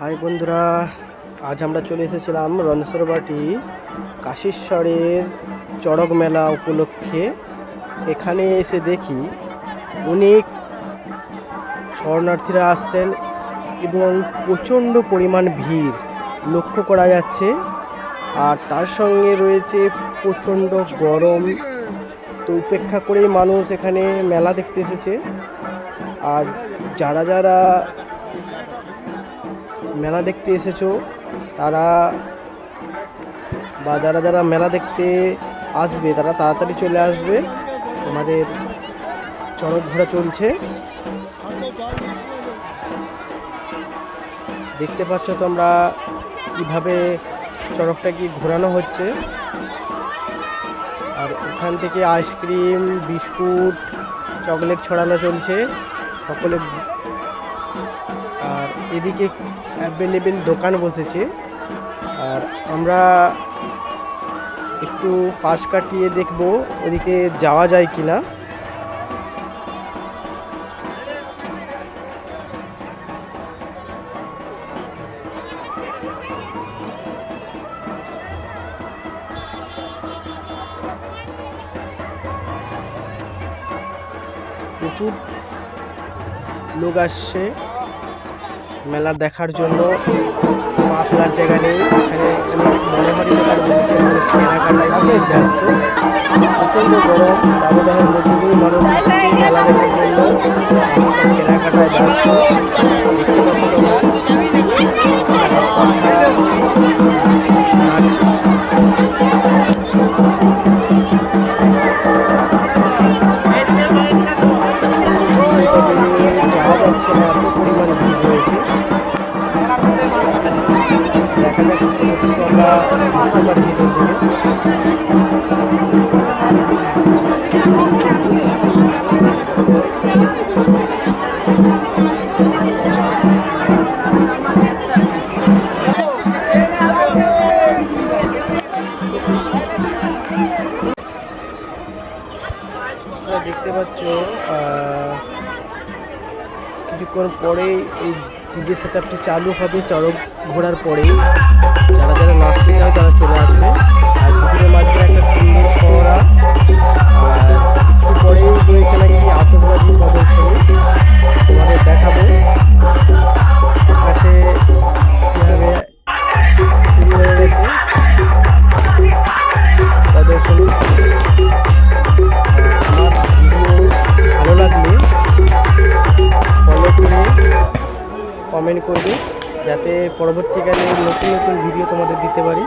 High বন্ধুরা, আজ আমরা চলে এসেছিলাম রনসরবাটি কাশীশ্বরের চড়ক মেলা উপলক্ষে। এখানে এসে দেখি অনেক শরণার্থীরা আসছেন এবং প্রচণ্ড পরিমাণ ভিড় লক্ষ্য করা যাচ্ছে। আর তার সঙ্গে রয়েছে প্রচণ্ড গরম, তো উপেক্ষা করেই মানুষ এখানে মেলা দেখতে এসেছে। আর যারা যারা মেলা দেখতে এসেছ, তারা বা যারা যারা মেলা দেখতে আসবে, তারা তাড়াতাড়ি চলে আসবে। আমাদের চড়ক ঘোরা চলছে। দেখতে পাচ্ছ তোমরা কীভাবে চড়কটা কি ঘোরানো হচ্ছে। আর ওখান থেকে আইসক্রিম, বিস্কুট, চকলেট ছড়ানো চলছে। সকলে এদিকে অ্যাভেলেবেল দোকান বসেছে। আর আমরা একটু পাশ কাটিয়ে দেখব ওদিকে যাওয়া যায় কি না প্রচুর লোক আসছে। মেলা দেখার জন্য পা ফেলার জায়গা নেই। এখানে অনেক দোকান বসেছে মানুষ কেনাকাটায় ব্যস্ত প্রচণ্ড গরম দাবদাহের মধ্যে দিয়ে মানুষ এসেছে মেলা দেখার জন্য। কেনাকাটায় ব্যস্ত। দেখতে পাচ্ছ তোমরা? রয়েছে দেখা যাক দেখতে পাচ্ছ কিছুক্ষণ পরে এই ডিজে সেটআপটি চালু হবে চড়ক ঘোরার পরেই। যারা যারা নাচতে চায় তারা চলে আসবে। আর পুকুরের মাঝখানে একটা সুন্দর ফোয়ারা কমেন্ট করবে যাতে পরবর্তীকালে নতুন নতুন ভিডিও তোমাদের দিতে পারি।